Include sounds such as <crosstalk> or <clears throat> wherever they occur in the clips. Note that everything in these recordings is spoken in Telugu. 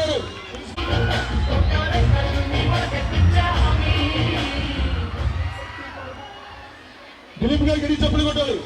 గారు దిలీప్ గారికి గడి చెప్పులు కొట్టాలి.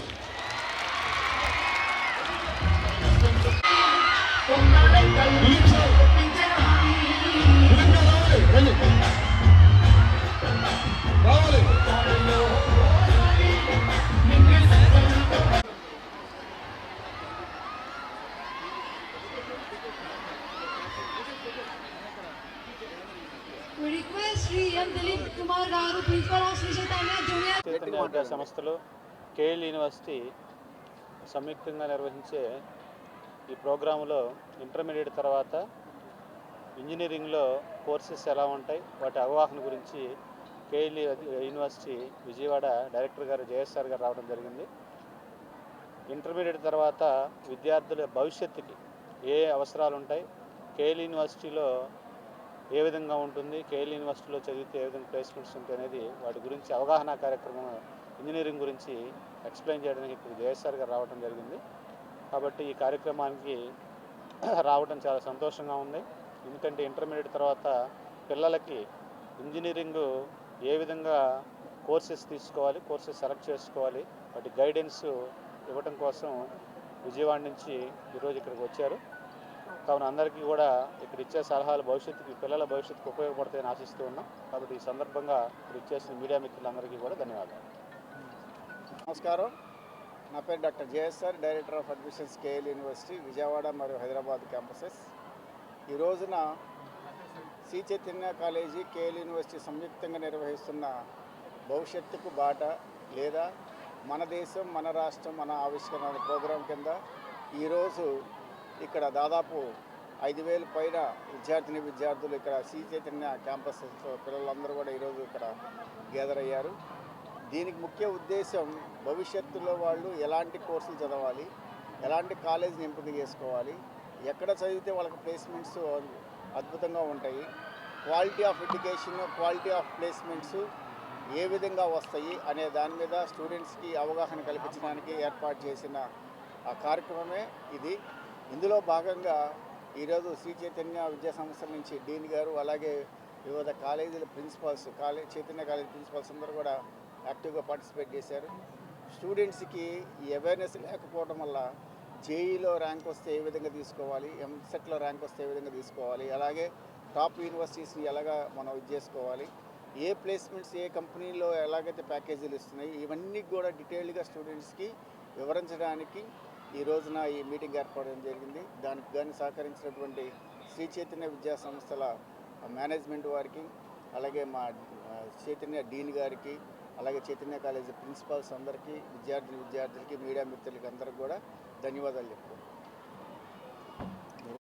చైతన్య సంస్థలు కేఎల్ యూనివర్సిటీ సంయుక్తంగా నిర్వహించే ఈ ప్రోగ్రాంలో ఇంటర్మీడియట్ తర్వాత ఇంజనీరింగ్లో కోర్సెస్ ఎలా ఉంటాయి వాటి అవగాహన గురించి కేఎల్ యూనివర్సిటీ విజయవాడ డైరెక్టర్ గారు జేఎస్ఆర్ గారు రావడం జరిగింది. ఇంటర్మీడియట్ తర్వాత విద్యార్థుల భవిష్యత్తుకి ఏ అవసరాలు ఉంటాయి కేఎల్ యూనివర్సిటీలో ఏ విధంగా ఉంటుంది కేఎల్ యూనివర్సిటీలో చదివితే ఏ విధంగా ప్లేస్మెంట్స్ ఉంటాయి అనేది వాటి గురించి అవగాహన కార్యక్రమం ఇంజనీరింగ్ గురించి ఎక్స్ప్లెయిన్ చేయడానికి ఇప్పుడు జేఎస్ఆర్ గారు రావడం జరిగింది. కాబట్టి ఈ కార్యక్రమానికి <clears throat> రావడం చాలా సంతోషంగా ఉంది. ఎందుకంటే ఇంటర్మీడియట్ తర్వాత పిల్లలకి ఇంజనీరింగ్ ఏ విధంగా కోర్సెస్ తీసుకోవాలి కోర్సెస్ సెలెక్ట్ చేసుకోవాలి వాటి గైడెన్స్ ఇవ్వడం కోసం విజయవాడ నుంచి ఈరోజు ఇక్కడికి వచ్చారు. కావున అందరికీ కూడా ఇక్కడ ఇచ్చే సలహాలు భవిష్యత్తుకి పిల్లల భవిష్యత్తుకు ఉపయోగపడతాయని ఆశిస్తూ ఉన్నాం. కాబట్టి ఈ సందర్భంగా ఇక్కడ ఇచ్చేసిన మీడియా మిత్రులందరికీ కూడా ధన్యవాదాలు. నమస్కారం. నా పేరు doctor JSR director of admissions KL university Vijayawada మరియు హైదరాబాద్ క్యాంపసెస్. ఈ రోజున Sri Chaitanya college KL university సంయుక్తంగా నిర్వహిస్తున్న భవిష్యత్తుకు బాట లేదా మన దేశం మన రాష్ట్రం మన ఆవిష్కరణ ప్రోగ్రాం కింద ఈరోజు ఇక్కడ దాదాపు ఐదు వేలు పైన విద్యార్థిని విద్యార్థులు ఇక్కడ శ్రీ చైతన్య క్యాంపస్ పిల్లలందరూ కూడా ఈరోజు ఇక్కడ గ్యాదర్ అయ్యారు. దీనికి ముఖ్య ఉద్దేశం భవిష్యత్తులో వాళ్ళు ఎలాంటి కోర్సులు చదవాలి ఎలాంటి కాలేజీని ఎంపిక చేసుకోవాలి ఎక్కడ చదివితే వాళ్ళకి ప్లేస్మెంట్స్ అద్భుతంగా ఉంటాయి quality of education quality of placements ఏ విధంగా వస్తాయి అనే దాని మీద స్టూడెంట్స్కి అవగాహన కల్పించడానికి ఏర్పాటు చేసిన ఆ కార్యక్రమమే ఇది. ఇందులో భాగంగా ఈరోజు శ్రీ చైతన్య విద్యా సంస్థల నుంచి డీన్ గారు అలాగే వివిధ కాలేజీల principals college Chaitanya college principals అందరూ కూడా యాక్టివ్గా పార్టిసిపేట్ చేశారు. స్టూడెంట్స్కి ఈ అవేర్నెస్ లేకపోవడం వల్ల జేఈలో ర్యాంక్ వస్తే ఏ విధంగా తీసుకోవాలి ఎంసెట్లో ర్యాంక్ వస్తే ఏ విధంగా తీసుకోవాలి అలాగే టాప్ యూనివర్సిటీస్ని ఎలాగా మనం ఇది చేసుకోవాలి ఏ ప్లేస్మెంట్స్ ఏ కంపెనీలో ఎలాగైతే ప్యాకేజీలు ఇస్తున్నాయి ఇవన్నీ కూడా డీటెయిల్డ్గా స్టూడెంట్స్కి వివరించడానికి ఈ రోజున ఈ మీటింగ్ ఏర్పడడం జరిగింది. దానికి కానీ సహకరించినటువంటి శ్రీ చైతన్య విద్యా సంస్థల మేనేజ్మెంట్ వారికి అలాగే మా చైతన్య డీన్ గారికి అలాగే చైతన్య కాలేజీ ప్రిన్సిపాల్స్ అందరికీ విద్యార్థులు విద్యార్థులకి మీడియా మిత్రులకి అందరికీ కూడా ధన్యవాదాలు చెప్తున్నాను